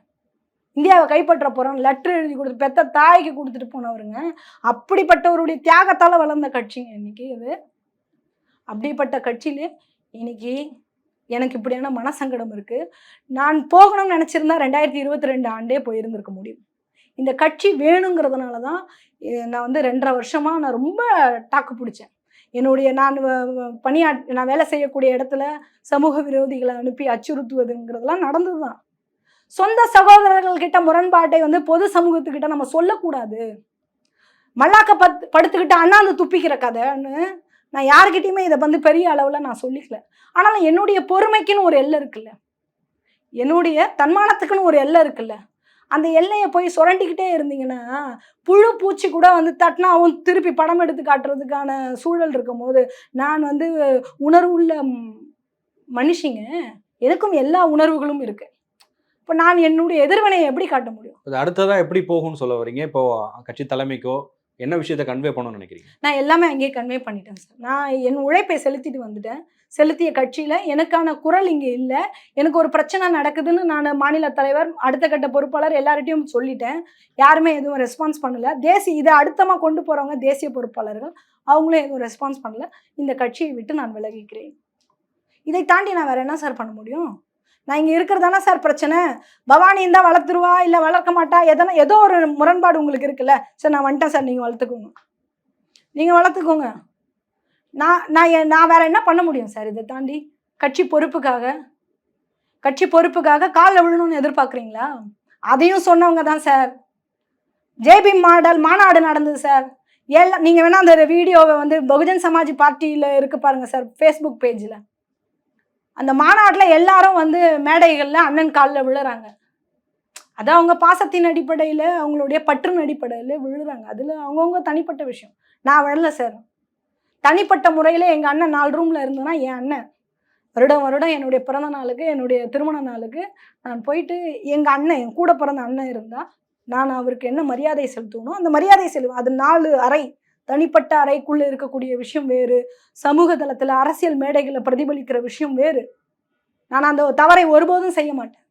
இந்தியாவை கைப்பற்ற போகிறோம் லெட்டர் எழுதி கொடுத்து பெத்த தாய்க்கு கொடுத்துட்டு போனவருங்க. அப்படிப்பட்டவருடைய தியாகத்தால் வளர்ந்த கட்சிங்க இன்னைக்கு இது. அப்படிப்பட்ட கட்சியிலே இன்னைக்கு எனக்கு இப்படியான மனசங்கடம் இருக்குது நான் போகணும்னு நினச்சிருந்தா ரெண்டாயிரத்தி இருபத்தி ரெண்டு ஆண்டே போயிருந்திருக்க முடியும். இந்த கட்சி வேணுங்கிறதுனால தான் நான் வந்து ரெண்டரை வருஷமாக நான் ரொம்ப தாக்கு பிடிச்சேன். என்னுடைய நான் வ- நான் வேலை செய்யக்கூடிய இடத்துல சமூக விரோதிகளை அனுப்பி அச்சுறுத்துவதுங்கிறதெல்லாம் நடந்தது தான் சொந்த சகோதரர்கள் கிட்ட முரண்பாட்டை வந்து பொது சமூகத்துக்கிட்ட நம்ம சொல்லக்கூடாது. மல்லாக்க பத் படுத்துக்கிட்டு அண்ணாந்து துப்பிக்கிற கதைன்னு நான் யாருக்கிட்டையுமே இதை வந்து பெரிய அளவில் நான் சொல்லிக்கல. ஆனாலும் என்னுடைய பொறுமைக்குன்னு ஒரு எல்லை இருக்குல்ல. என்னுடைய தன்மானத்துக்குன்னு ஒரு எல்லை இருக்குல்ல. அந்த எல்லையை போய் சுரண்டிக்கிட்டே இருந்தீங்கன்னா புழு பூச்சி கூட வந்து தட்டினாவும் திருப்பி படம் எடுத்து காட்டுறதுக்கான சூழல் இருக்கும்போது நான் வந்து உணர்வுள்ள உள்ள மனுஷிங்க எனக்கும் எல்லா உணர்வுகளும் இருக்கு. இப்போ நான் என்னுடைய எதிர்வினையை எப்படி காட்ட முடியும்? அது அடுத்ததாக எப்படி போகும்னு சொல்ல வரீங்க இப்போ கட்சி தலைமைக்கோ என்ன விஷயத்தை கன்வே பண்ணணும்னு நினைக்கிறீங்க? நான் எல்லாமே அங்கேயே கன்வே பண்ணிட்டேன் சார் நான் என் உழைப்பை செலுத்திட்டு வந்துட்டேன். செலுத்திய கட்சியில் எனக்கான குரல் இங்கே இல்லை. எனக்கு ஒரு பிரச்சனை நடக்குதுன்னு நான் மாநில தலைவர் அடுத்த கட்ட பொறுப்பாளர் எல்லார்ட்டையும் சொல்லிட்டேன். யாருமே எதுவும் ரெஸ்பான்ஸ் பண்ணல. தேசிய இதை அடுத்தமாக கொண்டு போகிறவங்க தேசிய பொறுப்பாளர்கள் அவங்களும் எதுவும் ரெஸ்பான்ஸ் பண்ணல. இந்த கட்சியை விட்டு நான் விலகிக்கிறேன் இதை தாண்டி நான் வேற என்ன சார் பண்ண முடியும்? நான் இங்கே இருக்கிறதானே சார் பிரச்சனை? பவானி இருந்தால் வளர்த்துருவா இல்லை வளர்க்க மாட்டா? எதனா ஏதோ ஒரு முரண்பாடு உங்களுக்கு இருக்குல்ல? சார் நான் வந்துட்டேன் சார் நீங்கள் வளர்த்துக்கோங்க. நீங்கள் வளர்த்துக்கோங்க. நான் நான் நான் வேற என்ன பண்ண முடியும் சார் இதை தாண்டி? கட்சி பொறுப்புக்காக? கட்சி பொறுப்புக்காக காலில் விழணும்னு எதிர்பார்க்குறீங்களா? அதையும் சொன்னவங்க தான் சார். ஜேபி மாடல் மாநாடு நடந்தது சார். எல்லாம் நீங்கள் வேணால் அந்த வீடியோவை வந்து பகுஜன் சமாஜ் பார்ட்டியில் இருக்கு பாருங்கள் சார் ஃபேஸ்புக் பேஜில் அந்த மாநாட்டில் எல்லாரும் வந்து மேடைகளில் அண்ணன் காலில் விழுறாங்க. அது அவங்க பாசத்தின் அடிப்படையில் அவங்களுடைய பற்றின் அடிப்படையில் விழுறாங்க. அதில் அவங்கவுங்க தனிப்பட்ட விஷயம். நான் விழல சார் தனிப்பட்ட முறையில் எங்கள் அண்ணன் நாலு ரூமில் இருந்தேன்னா என் அண்ணன். வருடம் வருடம் என்னுடைய பிறந்த நாளுக்கு என்னுடைய திருமண நாளுக்கு நான் போயிட்டு எங்கள் அண்ணன் என் கூட பிறந்த அண்ணன் இருந்தால் நான் அவருக்கு என்ன மரியாதை செலுத்தணும் அந்த மரியாதை செலுவேன் அது நாலு அறை தனிப்பட்ட அறைக்குள்ளே இருக்கக்கூடிய விஷயம் வேறு. சமூக தளத்தில் அரசியல் மேடைகளில் பிரதிபலிக்கிற விஷயம் வேறு. நான் அந்த தவறை ஒருபோதும் செய்ய மாட்டேன்.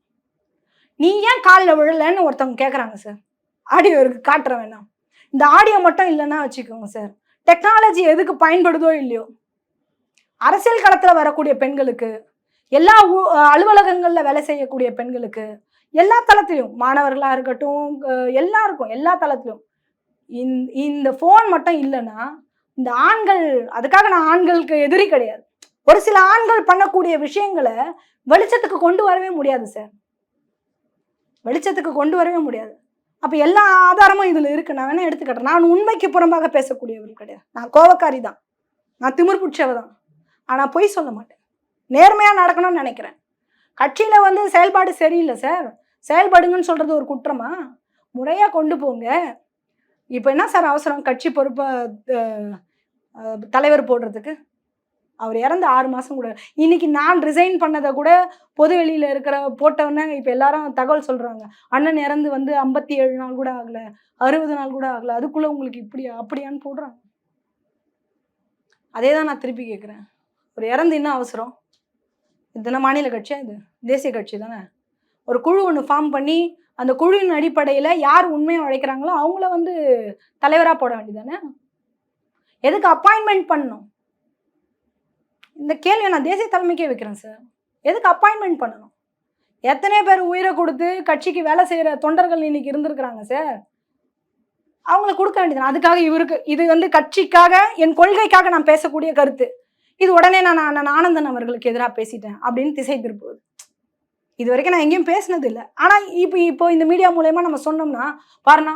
நீ ஏன் காலில் விழலைன்னு ஒருத்தவங்க கேட்குறாங்க சார் ஆடியோ இருக்கு காட்டுற வேணாம். இந்த ஆடியோ மட்டும் இல்லைன்னா வச்சுக்கோங்க சார் டெக்னாலஜி எதுக்கு பயன்படுதோ இல்லையோ? அரசியல் களத்தில் வரக்கூடிய பெண்களுக்கு எல்லா ஊ- அலுவலகங்களில் வேலை செய்யக்கூடிய பெண்களுக்கு எல்லா தளத்திலையும் மாணவர்களாக இருக்கட்டும் எல்லாருக்கும் எல்லா தளத்திலும் இந்த இந்த ஃபோன் மட்டும் இல்லைன்னா இந்த ஆண்கள் அதுக்காக நான் ஆண்களுக்கு எதிரி கிடையாது. ஒரு சில ஆண்கள் பண்ணக்கூடிய விஷயங்களை வெளிச்சத்துக்கு கொண்டு வரவே முடியாது சார் வெளிச்சத்துக்கு கொண்டு வரவே முடியாது. அப்போ எல்லா ஆதாரமும் இதில் இருக்கு. நான் வேணா எடுத்துக்கிட்டேன் நான் உண்மைக்கு புறம்பாக பேசக்கூடியவர்கள் கிடையாது. நான் கோவக்காரி தான். நான் திமிர் பிடிச்சவ தான். ஆனால் பொய் சொல்ல மாட்டேன். நேர்மையாக நடக்கணும்னு நினைக்கிறேன். கட்சியில் வந்து செயல்பாடு சரியில்லை சார் செயல்படுங்கன்னு சொல்கிறது ஒரு குற்றமா? முறையாக கொண்டு போங்க. இப்போ என்ன சார் அவசரம்? கட்சி பொறுப்பை தலைவர் போடுறதுக்கு? அவர் இறந்து ஆறு மாதம் கூட. இன்னைக்கு நான் ரிசைன் பண்ணதை கூட பொது வெளியில் இருக்கிற போட்டவொன்னே இப்போ எல்லாரும் தகவல் சொல்கிறாங்க அண்ணன் இறந்து வந்து ஐம்பத்தி ஏழு நாள் கூட ஆகலை அறுபது நாள் கூட ஆகலை. அதுக்குள்ளே உங்களுக்கு இப்படியா அப்படியான்னு போடுறாங்க. அதே தான் நான் திருப்பி கேட்குறேன் ஒரு இறந்து என்ன அவசரம்? இது என்ன மாநில கட்சியா இது? தேசிய கட்சி தானே? ஒரு குழு ஒன்று ஃபார்ம் பண்ணி அந்த குழுவின் அடிப்படையில் யார் உண்மையை உழைக்கிறாங்களோ அவங்கள வந்து தலைவராக போட வேண்டியதானே எதுக்கு அப்பாயின்மெண்ட் பண்ணணும்? இந்த கேள்வியை நான் தேசிய தலைமைக்கே வைக்கிறேன் சார் எதுக்கு அப்பாயின்மெண்ட் பண்ணணும்? எத்தனை பேர் உயிரை கொடுத்து கட்சிக்கு வேலை செய்கிற தொண்டர்கள் இன்னைக்கு இருந்திருக்கிறாங்க சார் அவங்களுக்கு கொடுக்க வேண்டியது அதுக்காக இவருக்கு இது வந்து கட்சிக்காக என் கொள்கைக்காக நான் பேசக்கூடிய கருத்து. இது உடனே நான் நான் ஆனந்தன் அவர்களுக்கு எதிராக பேசிட்டேன் அப்படின்னு திசை திருப்புவது. இது வரைக்கும் நான் எங்கேயும் பேசினது இல்லை ஆனால் இப்போ இப்போ இந்த மீடியா மூலயமா நம்ம சொன்னோம்னா பாருண்ணா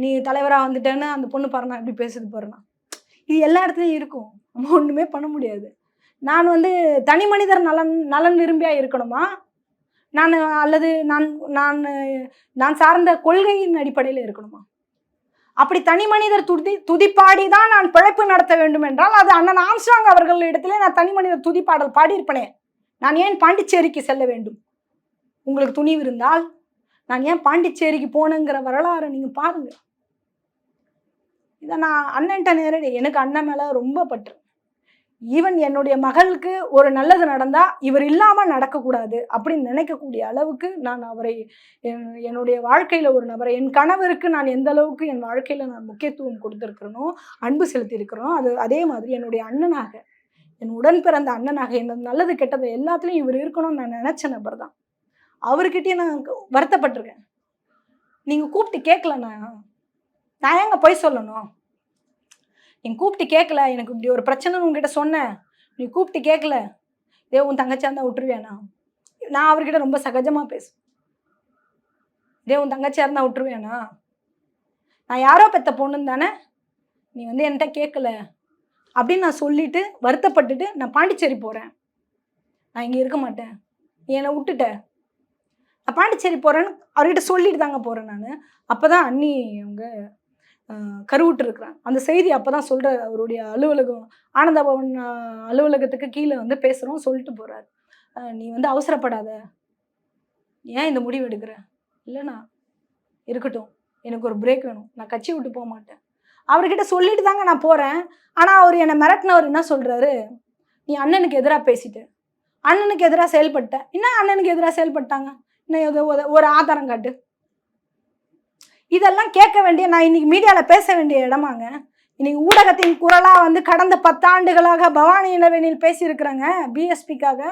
நீ தலைவராக வந்துட்டேன்னு அந்த பொண்ணு பாருண்ணா எப்படி பேசுறது பாருண்ணா. இது எல்லா இடத்துலையும் இருக்கும். நம்ம ஒன்றுமே பண்ண முடியாது. நான் வந்து தனி மனிதர் நலன் நலன் விரும்பியாக இருக்கணுமா? நான் அல்லது நான் நான் நான் சார்ந்த கொள்கையின் அடிப்படையில் இருக்கணுமா? அப்படி தனி மனிதர் துதி துதிப்பாடி தான் நான் பிழைப்பு நடத்த வேண்டும் என்றால் அது அண்ணன் ஆம்ஸ்டாங் அவர்களிடத்திலே நான் தனி மனிதர் துதிப்பாடல் பாடியிருப்பனே. நான் ஏன் பாண்டிச்சேரிக்கு செல்ல வேண்டும்? உங்களுக்கு துணிவு இருந்தால் நான் ஏன் பாண்டிச்சேரிக்கு போனேங்கிற வரலாறை நீங்கள் பாருங்க. இதை நான் அண்ணன்ட்ட நேரடி எனக்கு அண்ணன் மேலே ரொம்ப பற்று. ஈவன் என்னுடைய மகளுக்கு ஒரு நல்லது நடந்தால் இவர் இல்லாமல் நடக்கக்கூடாது அப்படின்னு நினைக்கக்கூடிய அளவுக்கு நான் அவரை என்- என்னுடைய வாழ்க்கையில் ஒரு நபரை என் கணவருக்கு நான் எந்த அளவுக்கு என் வாழ்க்கையில் நான் முக்கியத்துவம் கொடுத்துருக்கிறனோ அன்பு செலுத்தியிருக்கிறோம் அது அதே மாதிரி என்னுடைய அண்ணனாக என் உடன் பிறந்த அண்ணனாக என்ன நல்லது கெட்டது எல்லாத்துலேயும் இவர் இருக்கணும்னு நான் நினச்ச நபர் தான் அவர்கிட்டயே நான் வருத்தப்பட்டிருக்கேன். நீங்கள் கூப்பிட்டு கேட்கலண்ணா நான் ஏங்க போய் சொல்லணும்? நீ கூப்பிட்டு கேட்கல எனக்கு இப்படி ஒரு பிரச்சனைன்னு உங்ககிட்ட சொன்னேன். நீ கூப்பிட்டு கேட்கல இதே உன் தங்கச்சியாக இருந்தால் விட்டுருவேனா? நான் அவர்கிட்ட ரொம்ப சகஜமாக பேசுவேன். இதே உன் தங்கச்சியாக இருந்தால் விட்டுருவேண்ணா நான் யாரோ பெத்த பொண்ணுன்னு தானே? நீ வந்து என்கிட்ட கேட்கல அப்படின்னு நான் சொல்லிட்டு வருத்தப்பட்டுட்டு நான் பாண்டிச்சேரி போகிறேன் நான் இங்கே இருக்க மாட்டேன். நீ என்னை விட்டுட்ட. நான் பாண்டிச்சேரி போகிறேன்னு அவர்கிட்ட சொல்லிட்டு தாங்க போகிறேன் நான். அப்போ தான் அண்ணி அவங்க கருவுட்டுருக்குறேன் அந்த செய்தி அப்போ தான் சொல்கிறார் அவருடைய அலுவலகம் ஆனந்த பவன் அலுவலகத்துக்கு கீழே வந்து பேசுகிறோம் சொல்லிட்டு போகிறார் நீ வந்து அவசரப்படாத. ஏன் இந்த முடிவு எடுக்கிற? இல்லைண்ணா இருக்கட்டும். எனக்கு ஒரு பிரேக் வேணும். நான் கட்சி விட்டு போக மாட்டேன். அவர்கிட்ட சொல்லிட்டு தாங்க நான் போகிறேன் ஆனால் அவர் என்னை மிரட்டினவர் என்ன சொல்கிறாரு நீ அண்ணனுக்கு எதிராக பேசிட்ட அண்ணனுக்கு எதிராக செயல்பட்ட. என்ன அண்ணனுக்கு எதிராக செயல்பட்டாங்க? ஒரு- ஒரு ஆதாரம் காட்டு. இதெல்லாம் கேட்க வேண்டிய நான் இன்னைக்கு மீடியாவில் பேச வேண்டிய இடமாங்க. இன்னைக்கு ஊடகத்தின் குரலாக வந்து கடந்த பத்தாண்டுகளாக பவானி இளவேனில் பேசியிருக்கிறாங்க பிஎஸ்பிக்காக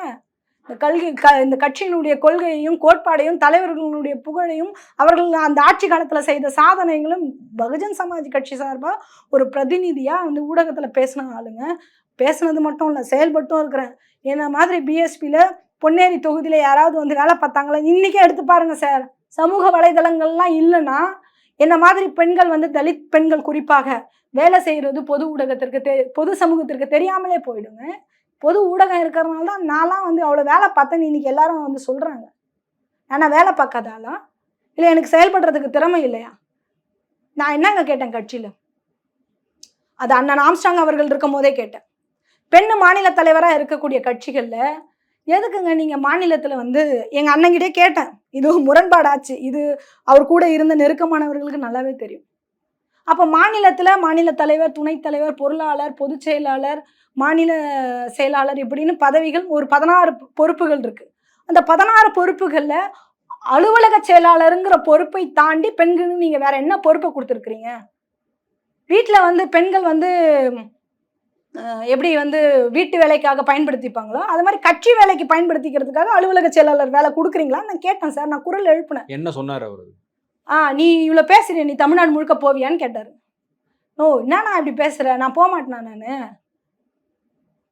இந்த கல்வி க இந்த கட்சியினுடைய கொள்கையையும் கோட்பாடையும் தலைவர்களுடைய புகழையும் அவர்கள் அந்த ஆட்சி காலத்தில் செய்த சாதனைகளும் பகுஜன் சமாஜ் கட்சி சார்பாக ஒரு பிரதிநிதியாக வந்து ஊடகத்தில் பேசின ஆளுங்க. பேசுனது மட்டும் இல்லை செயல்பட்டும் இருக்கிறேன். என்ன மாதிரி பிஎஸ்பியில் பொன்னேரி தொகுதியில் யாராவது வந்து வேலை பார்த்தாங்களா? இன்றைக்கே எடுத்து பாருங்கள் சார். சமூக வலைதளங்கள்லாம் இல்லைன்னா என்ன மாதிரி பெண்கள் வந்து தலித் பெண்கள் குறிப்பாக வேலை செய்கிறது பொது ஊடகத்திற்கு தெ பொது சமூகத்திற்கு தெரியாமலே போயிடுங்க. பொது ஊடகம் இருக்கிறதுனால தான் நான்லாம் வந்து அவ்வளோ வேலை பார்த்தேன்னு இன்றைக்கி எல்லாரும் வந்து சொல்கிறாங்க ஆனால் வேலை பார்க்காதாலாம் இல்லை எனக்கு செயல்படுறதுக்கு திறமை இல்லையா? நான் என்னங்க கேட்டேன் கட்சியில்? அது அண்ணன் ஆம்ஸ்டாங் அவர்கள் இருக்கும் போதே கேட்டேன். பெண்ணு மாநில தலைவராக இருக்கக்கூடிய கட்சிகளில் எதுக்குங்க நீங்கள் மாநிலத்தில் வந்து எங்கள் அண்ணங்கிட்டே கேட்டேன். இது முரண்பாடாச்சு. இது அவர் கூட இருந்த நெருக்கமானவர்களுக்கு நல்லாவே தெரியும். அப்போ மாநிலத்தில் மாநில தலைவர் துணைத் தலைவர் பொருளாளர் பொதுச் செயலாளர் மாநில செயலாளர் இப்படின்னு பதவிகள் ஒரு பதினாறு பொறுப்புகள் இருக்குது அந்த பதினாறு பொறுப்புகளில் அலுவலக செயலாளருங்கிற பொறுப்பை தாண்டி பெண்களுக்கு நீங்கள் வேற என்ன பொறுப்பை கொடுத்துருக்குறீங்க? வீட்டில் வந்து பெண்கள் வந்து எப்படி வந்து வீட்டு வேலைக்காக பயன்படுத்திப்பாங்களோ அது மாதிரி கட்சி வேலைக்கு பயன்படுத்திக்கிறதுக்காக அலுவலக செயலாளர் வேலை கொடுக்குறீங்களா நான் கேட்டேன் சார். நான் குரல் எழுப்பினேன். என்ன சொன்னார் அவரு? ஆ நீ இவ்வளோ பேசுறிய நீ தமிழ்நாடு முழுக்க போவியான்னு கேட்டார். ஓ என்ன நான் இப்படி பேசுகிறேன் நான் போக மாட்டேனா நான்?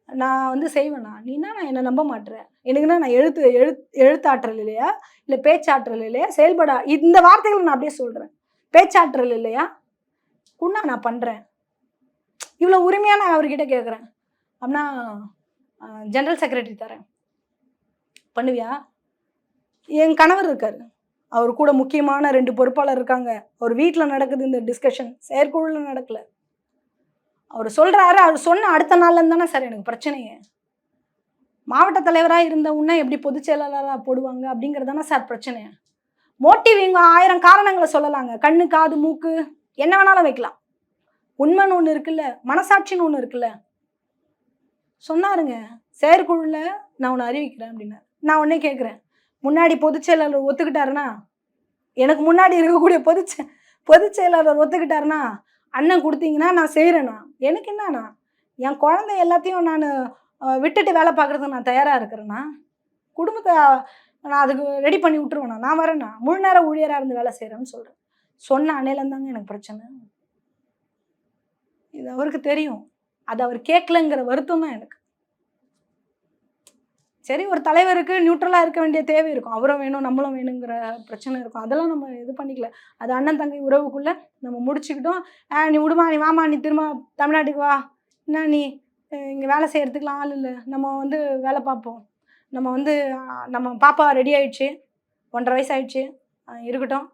நான் வந்து செய்வேனா நீ என்ன நான் என்னை நம்ப மாட்டேறேன் எனக்குன்னா நான் எழுத்து எழுத் எழுத்தாற்றல் இல்லையா? இல்லை பேச்சாற்றல் இல்லையா? செயல்படா இந்த வார்த்தைகளை நான் அப்படியே சொல்கிறேன் பேச்சாற்றல் இல்லையா? உன்னா நான் பண்ணுறேன் இவ்வளோ உரிமையாக நான் அவர்கிட்ட கேட்குறேன் அப்படின்னா ஜென்ரல் செக்ரட்டரி தரேன். பண்ணுவியா? என் கணவர் இருக்கார். அவர் கூட முக்கியமான ரெண்டு பொறுப்பாளர் இருக்காங்க. அவர் வீட்டில் நடக்குது இந்த டிஸ்கஷன் செயற்குழுவில் நடக்கல. அவர் சொல்கிறாரு அவர் சொன்ன அடுத்த நாள்ல இருந்து தானே சார் எனக்கு பிரச்சனையே. மாவட்ட தலைவராக இருந்த உடனே எப்படி பொதுச் செயலாளராக போடுவாங்க அப்படிங்கிறது தானே சார் பிரச்சனை மோட்டிவ் இவங்க ஆயிரம் காரணங்களை சொல்லலாங்க. கண்ணு காது மூக்கு என்ன வேணாலும் வைக்கலாம். உண்மைன்னு ஒன்று இருக்குல்ல மனசாட்சின்னு ஒன்று இருக்குல்ல. சொன்னாருங்க செயற்குழுல நான் உன்னை அறிவிக்கிறேன் அப்படின்னு நான் உடனே கேட்குறேன் முன்னாடி பொதுச் செயலாளர் ஒத்துக்கிட்டாருன்னா? எனக்கு முன்னாடி இருக்கக்கூடிய பொதுச் செ- பொதுச் செயலாளர் ஒத்துக்கிட்டாருன்னா அண்ணன் கொடுத்தீங்கன்னா நான் செய்கிறேண்ணா எனக்கு என்னண்ணா? என் குழந்தை எல்லாத்தையும் நான் விட்டுட்டு வேலை பார்க்குறதுக்கு நான் தயாராக இருக்கிறேண்ணா குடும்பத்தை நான் அதுக்கு ரெடி பண்ணி விட்டுருவேண்ணா நான் வரேண்ணா முழு நேரம் ஊழியராக இருந்து வேலை செய்கிறேன்னு சொல்கிறேன் சொன்ன அன்னையிலேருந்தாங்க எனக்கு பிரச்சனை. இது அவருக்கு தெரியும். அது அவர் கேட்கலங்கிற வருத்தம் தான் எனக்கு. சரி ஒரு தலைவருக்கு நியூட்ரலாக இருக்க வேண்டிய தேவை இருக்கும். அவரும் வேணும் நம்மளும் வேணுங்கிற பிரச்சனை இருக்கும். அதெல்லாம் நம்ம இது பண்ணிக்கல. அது அண்ணன் தங்கை உறவுக்குள்ளே நம்ம முடிச்சுக்கிட்டோம். ஆ நீ விடுமா நீ வாமா நீ திரும்ப தமிழ்நாட்டுக்கு வா. என்ன நீ இங்கே வேலை செய்கிறதுக்குலாம் ஆள் இல்லை. நம்ம வந்து வேலை பார்ப்போம். நம்ம வந்து நம்ம பாப்பா ரெடி ஆயிடுச்சு. ஒன்றரை வயசு ஆயிடுச்சு. இருக்கட்டும்.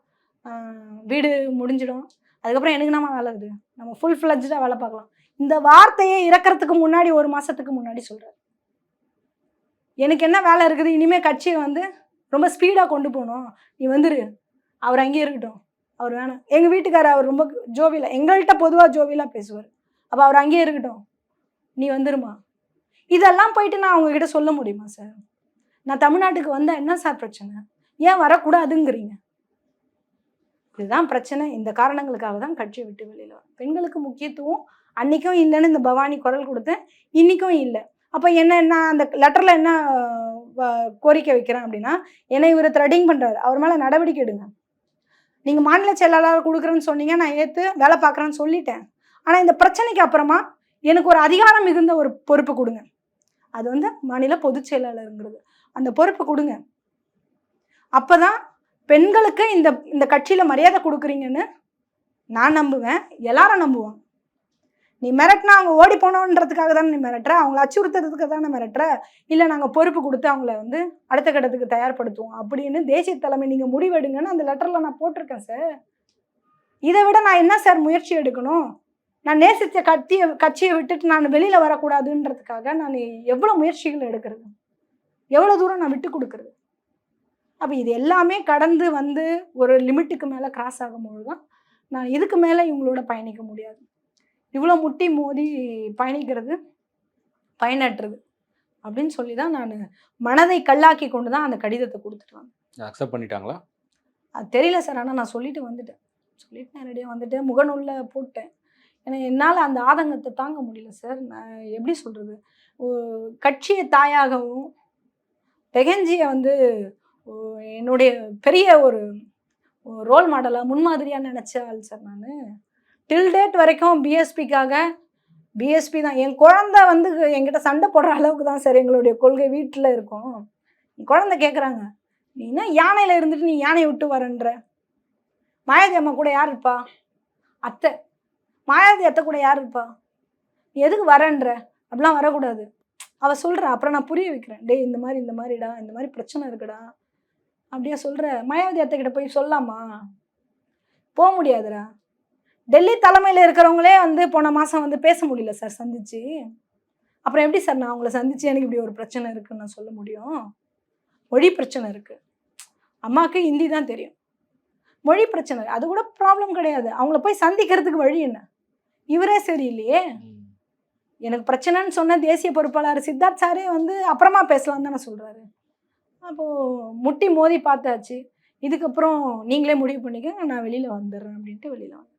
வீடு முடிஞ்சிடும். அதுக்கப்புறம் எனக்கு நம்ம வேலை இருக்குது? நம்ம ஃபுல் ஃப்ளஜ்டாக வேலை பார்க்கலாம். இந்த வார்த்தையை இறக்கிறதுக்கு முன்னாடி ஒரு மாதத்துக்கு முன்னாடி சொல்கிறார் எனக்கு என்ன வேலை இருக்குது? இனிமேல் கட்சியை வந்து ரொம்ப ஸ்பீடாக கொண்டு போகணும். நீ வந்துரு. அவர் அங்கேயே இருக்கட்டும். அவர் வேணாம். எங்கள் வீட்டுக்காரர் அவர் ரொம்ப ஜோவியலாக எங்கள்கிட்ட பொதுவாக ஜோவியலாக பேசுவார். அப்போ அவர் அங்கேயே இருக்கட்டும். நீ வந்துருமா? இதெல்லாம் போயிட்டு நான் அவங்கக்கிட்ட சொல்ல முடியுமா சார் நான் தமிழ்நாட்டுக்கு வந்தால் என்ன சார் பிரச்சனை? ஏன் வரக்கூடாதுங்கிறீங்க? இதுதான் பிரச்சனை. இந்த காரணங்களுக்காக தான் கட்சியை விட்டு வெளியில் வரும் பெண்களுக்கு முக்கியத்துவம் அன்னைக்கும் இல்லைன்னு இந்த பவானி குரல் கொடுத்தேன். இன்னைக்கும் இல்லை. அப்போ என்ன என்ன அந்த லெட்டரில் என்ன வ- கோரிக்கை வைக்கிறேன் அப்படின்னா என்னை இவர் த்ரெட்டிங் பண்ணுறாரு அவர் மேலே நடவடிக்கை எடுங்க. நீங்கள் மாநில செயலாளர் கொடுக்குறேன்னு சொன்னீங்க நான் ஏற்று வேலை பார்க்குறேன்னு சொல்லிட்டேன். ஆனால் இந்த பிரச்சனைக்கு அப்புறமா எனக்கு ஒரு அதிகாரம் மிகுந்த ஒரு பொறுப்பு கொடுங்க. அது வந்து மாநில பொதுச் செயலாளருங்கிறது. அந்த பொறுப்பு கொடுங்க. அப்போ தான் பெண்களுக்கு இந்த இந்த கட்சியில் மரியாதை கொடுக்குறீங்கன்னு நான் நம்புவேன். எல்லாரும் நம்புவாங்க. நீ மிரட்டினா அவங்க ஓடி போனோன்றதுக்காக தானே நீ மிரட்டுற? அவங்கள அச்சுறுத்துறதுக்கு தானே மிரட்டுற? இல்லை நாங்கள் பொறுப்பு கொடுத்து அவங்கள வந்து அடுத்த கட்டத்துக்கு தயார்படுத்துவோம் அப்படின்னு தேசிய தலைமை நீங்கள் முடிவெடுங்கன்னு அந்த லெட்டரில் நான் போட்டிருக்கேன் சார் இதை விட நான் என்ன சார் முயற்சி எடுக்கணும்? நான் நேசித்த கட்சியை கட்சியை விட்டுட்டு நான் வெளியில் வரக்கூடாதுன்றதுக்காக நான் எவ்வளோ முயற்சிகள் எடுக்கிறது? எவ்வளோ தூரம் நான் விட்டு கொடுக்குறது? அப்போ இது எல்லாமே கடந்து வந்து ஒரு லிமிட்டுக்கு மேலே கிராஸ் ஆகும்போது தான் நான் இதுக்கு மேலே இவங்களோட பயணிக்க முடியாது. இவ்வளோ முட்டி மோதி பயணிக்கிறது பயனற்றது அப்படின்னு சொல்லி தான் நான் மனதை கல்லாக்கி கொண்டு தான் அந்த கடிதத்தை கொடுத்துட்டு வந்தேன். அக்செப்ட் பண்ணிட்டாங்களா? அது தெரியல சார். ஆனால் நான் சொல்லிட்டு வந்துட்டேன். சொல்லிட்டு நேரடியாக வந்துட்டு முகநூலில் போட்டேன். ஏன்னா என்னால் அந்த ஆதங்கத்தை தாங்க முடியல சார். நான் எப்படி சொல்கிறது கட்சியை தாயாகவும் பெகஞ்சியை வந்து என்னுடைய பெரிய ஒரு ரோல் மாடலாக முன்மாதிரியாக நினச்ச ஆள் சார் நான். டில் டேட் வரைக்கும் பிஎஸ்பிக்காக பிஎஸ்பி தான். என் குழந்தை வந்து என்கிட்ட சண்டை போடுற அளவுக்கு தான் சார் எங்களுடைய கொள்கை வீட்டில் இருக்கும். என் குழந்தை கேட்குறாங்க நீ என்ன யானையில் இருந்துட்டு நீ யானையை விட்டு வரன்ற? மாயாதி அம்மா கூட யார் இருப்பா? அத்தை. மாயாதி அத்தை கூட யார் இருப்பா? நீ எதுக்கு வரன்ற? அப்படிலாம் வரக்கூடாது. அவள் சொல்கிறா அப்புறம் நான் புரிய வைக்கிறேன். டேய் இந்த மாதிரி இந்த மாதிரிடா இந்த மாதிரி பிரச்சனை இருக்குடா. அப்படியே சொல்கிற மாயாவதி அத்தை கிட்ட போய் சொல்லாமா? போக முடியாதுடா. டெல்லி தலைமையில் இருக்கிறவங்களே வந்து போன மாதம் வந்து பேச முடியல சார் சந்திச்சு. அப்புறம் எப்படி சார் நான் அவங்கள சந்திச்சு எனக்கு இப்படி ஒரு பிரச்சனை இருக்குன்னு நான் சொல்ல முடியும்? மொழி பிரச்சனை இருக்குது அம்மாவுக்கு ஹிந்தி தான் தெரியும். மொழி பிரச்சனை அது கூட ப்ராப்ளம் கிடையாது. அவங்கள போய் சந்திக்கிறதுக்கு வழி என்ன? இவரே சரியில்லையே. எனக்கு பிரச்சனைன்னு சொன்ன தேசிய பொறுப்பாளர் சித்தார்த் சாரே வந்து அப்புறமா பேசலாம் தானே சொல்கிறாரு அப்போது முட்டி மோதி பார்த்தாச்சு. இதுக்கப்புறம் நீங்களே முடிவு பண்ணிக்கோங்க நான் வெளியில் வந்துடுறேன் அப்படின்ட்டு வெளியில் வந்தேன்